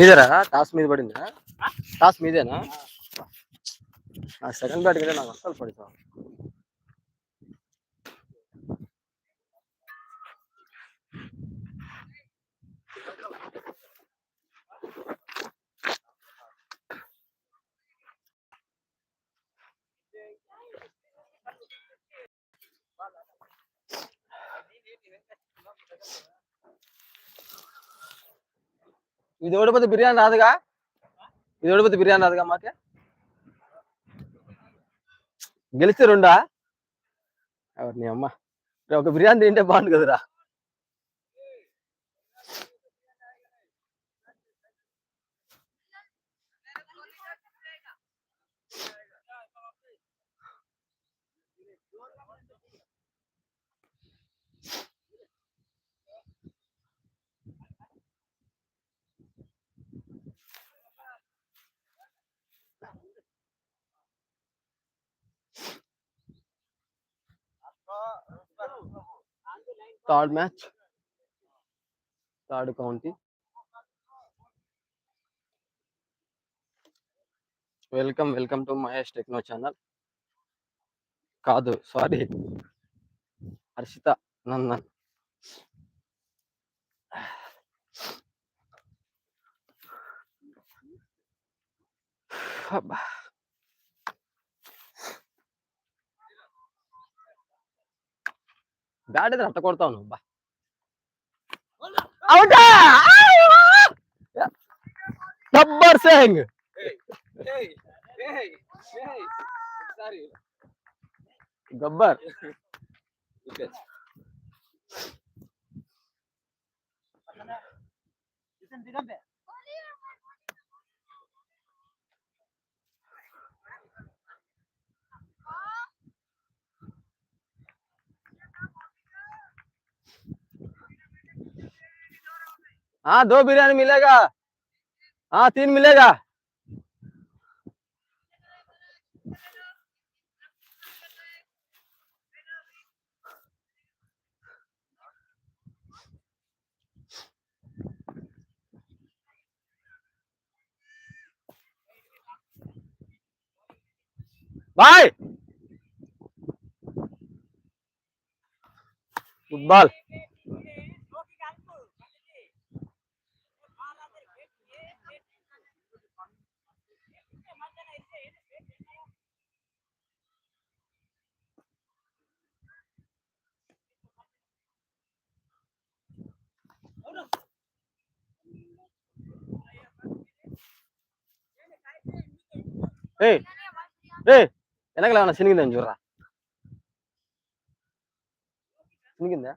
మీదేరా toss మీద పడిందా? Toss మీదేనా? సెకండ్ బ్యాట్ కంటే నాకు అస్సలు పడింది ఇది ఓడిపోతే బిర్యానీ రాదుగా ఇది ఓడిపోతే బిర్యానీ రాదుగా మాకే గెలిస్తే రెండా ఎవరిని అమ్మ రే, ఒక బిర్యానీ తింటే బాగుంది కదరా third match third county welcome welcome to Mahesh techno channel కాదు సారీ హర్షిత నందన్. అబ్బా. ಬ್ಯಾಡಿದ್ರೆ ಹತ್ತ ಕೊಡ್ತಾವ ಬಾ ಔಟ ಟಬ್ಬರ್ ಸಿಂಗ್ ಗಬ್ಬರ್ ದಿಗಂಬೆ हाँ दो बिरयानी मिलेगा। हाँ तीन मिलेगा। Bye football. ஏய் ஏய் எனக்குல வேணாம். சினிகிந்த அஞ்சுடுறா சினிகிந்த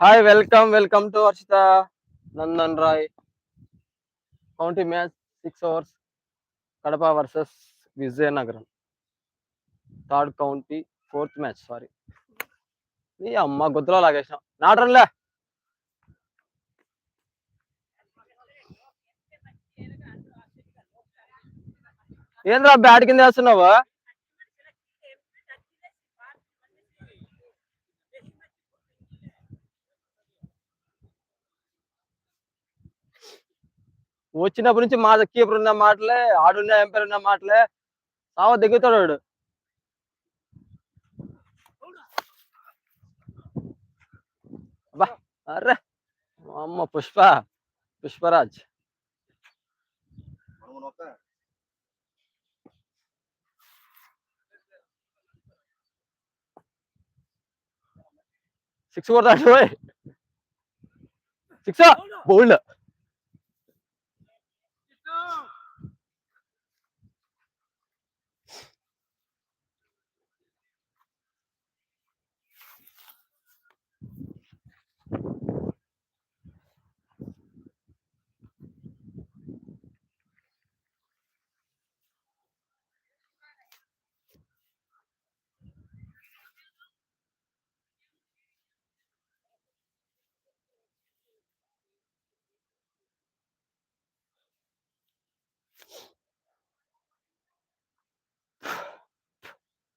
hi welcome welcome to Harshitha Nandan Rai county match six hours Kadapa versus Vizianagaram. Third county fourth match sorry. ఈ అమ్మ గుద్దలో లాగేసినాం. నాటరంలే! ఏంద్రా బ్యాట్ కింద వేస్తున్నావు? వచ్చినప్పటి నుంచి మా కీపర్ ఉన్న మాటలే ఆడున్న ఎంపైర్ ఉన్న మాటలే సావ దిగుతాడు వాడు. అమ్మ పుష్ప పుష్పరాజ్. సిక్స్ కొడతాడు సిక్స్. బౌల్డ్.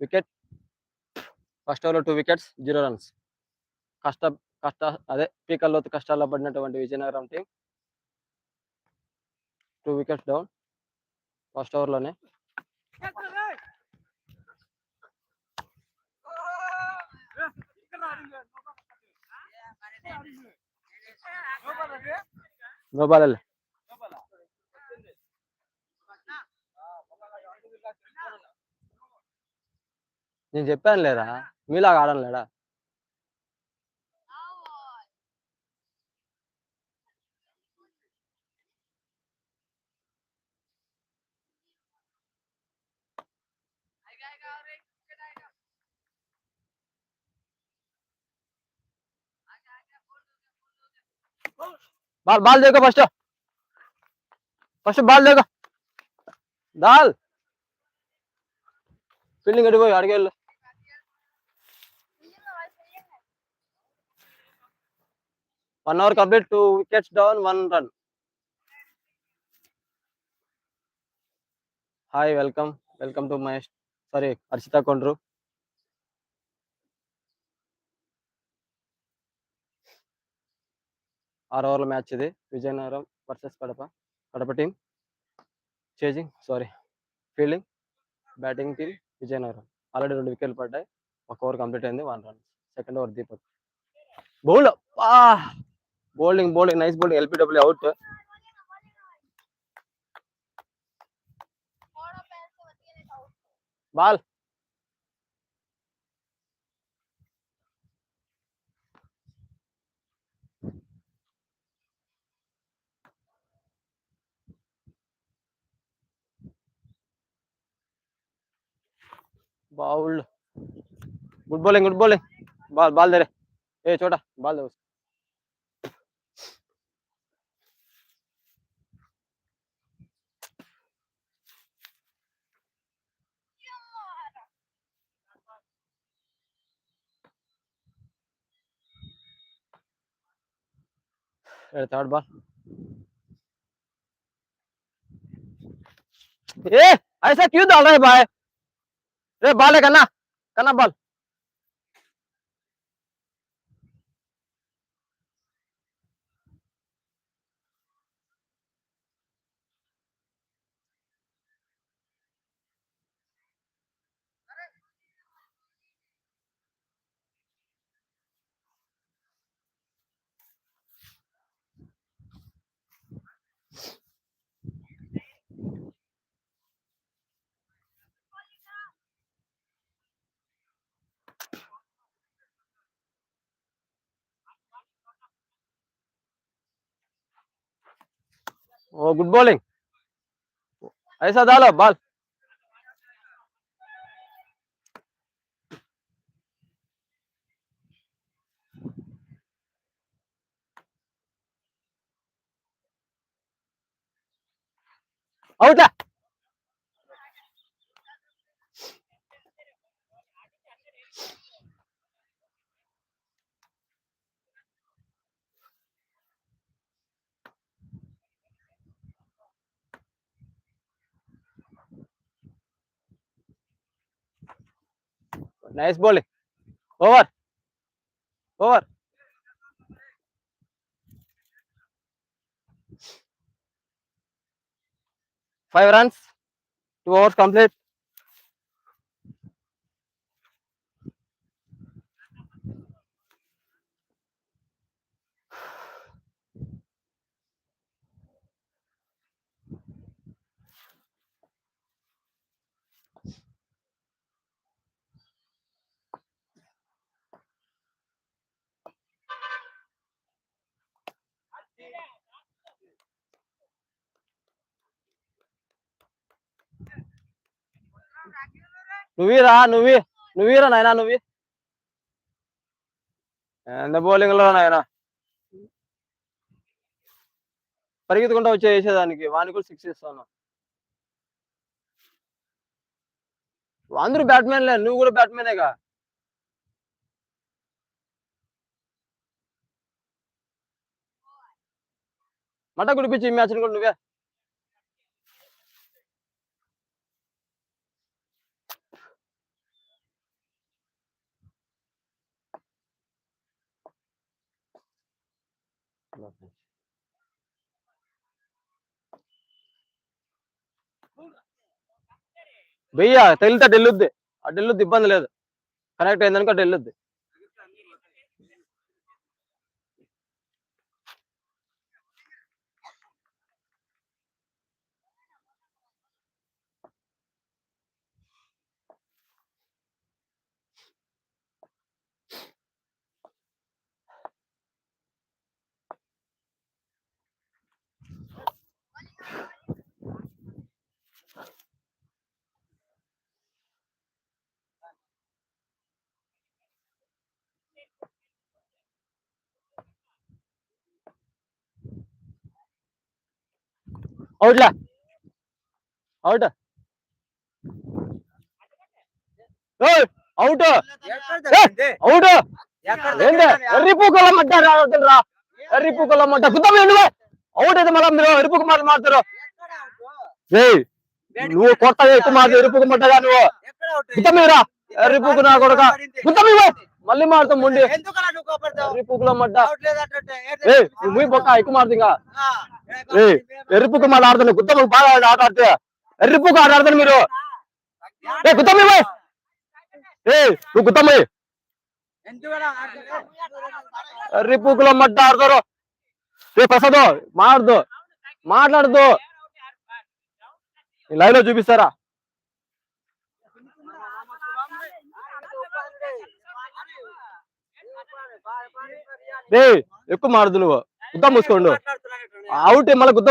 వికెట్ ఫస్ట్ ఓవర్లో టూ వికెట్స్ జీరో రన్స్ కష్ట కష్ట అదే పీకల్లో కష్టాల్లో పడినటువంటి Vizianagaram team two wickets down first ఓవర్లోనే గోపాల్ నేను చెప్పాను లేరా మీలాగా ఆడను లేడా బాల్ బాల్ देखो ఫస్ట్ ఫస్ట్ బాల్ देखो దాల్. ఫీల్డింగ్ అడిపోయి అడిగేళ్ళు. One hour complete two wickets down one run hi welcome welcome to Mahesh sorry Harshitha Kondru ఆరు ఓవర్ల మ్యాచ్ ఇది. Vizianagaram versus Kadapa. Kadapa team chasing sorry fielding batting team Vizianagaram. Already రెండు వికెట్లు పడ్డాయి. ఒక over complete అయింది one run second over Deepak. Bowl bowling bowling nice bowling. LBW out. Ball. Bowl. Good bowling good bowling ball ball दे रहे ए, छोटा, बाल they third A, ऐसा क्यों डाल रहा है भाई? रे बॉल है कन्ना कन्ना गुड बॉलिंग ऐसा डालो ball nice bowling over over five runs two overs complete నువ్వీరా నువ్వే నువ్వీరా నాయనా నువ్వే. ఎంత బౌలింగ్లో నాయనా. పరిగెత్తుకుంటా వచ్చే వేసేదానికి వాని కూడా సిక్స్ ఇస్తాను. అందరూ బ్యాట్మెన్లే నువ్వు కూడా బ్యాట్మెనేగా మట గుడిపించి ఈ మ్యాచ్ కూడా నువ్వే. వెయ్య తెలితే అటు వెళ్ళొద్ది అటు వెళ్ళొద్ది ఇబ్బంది లేదు. కనెక్ట్ అయిందనుకో అటు వెళ్ళొద్ది అవుట్లా. అవుట్. అవుట్. అవుట్. ఏంది? ఎర్రి పూకల మడ్డ రా ఎర్రి పూకల మడ్డ గుద్దం నువ్వు అవుట్ అయితే మళ్ళీ మీరు ఎరుపు మాట మారుతారు నువ్వు కొత్త ఎక్కువ మాట ఎరుపు మడ్డగా నువ్వు. గుద్దం రా ఎర్రి పూకు నా కొడక. గుద్దం మళ్ళీ మారుతాం ముండి ఎర్రి పూకుల మడ్డ ముయ్యి బొక్క ఎక్కువ ఏయ్ ఎర్రిపుకు మాట ఆడుతున్నా గుద్దం బాగా ఆట ఆడితే. ఎర్రిపుకు ఆట ఆడతాను మీరు. ఏ పోయి ఏ నువ్వు గుద్దమ్మ ఎర్రిపుకులో మడ్డ ఆడతారు. ఏ ప్రసాద్ మాడదు మాట్లాడదు లైవ్లో చూపిస్తారా? ఏ ఎక్కువ నువ్వు గుద్దం మూసుకోండు. అవుట్ మళ్ళీ గుద్దం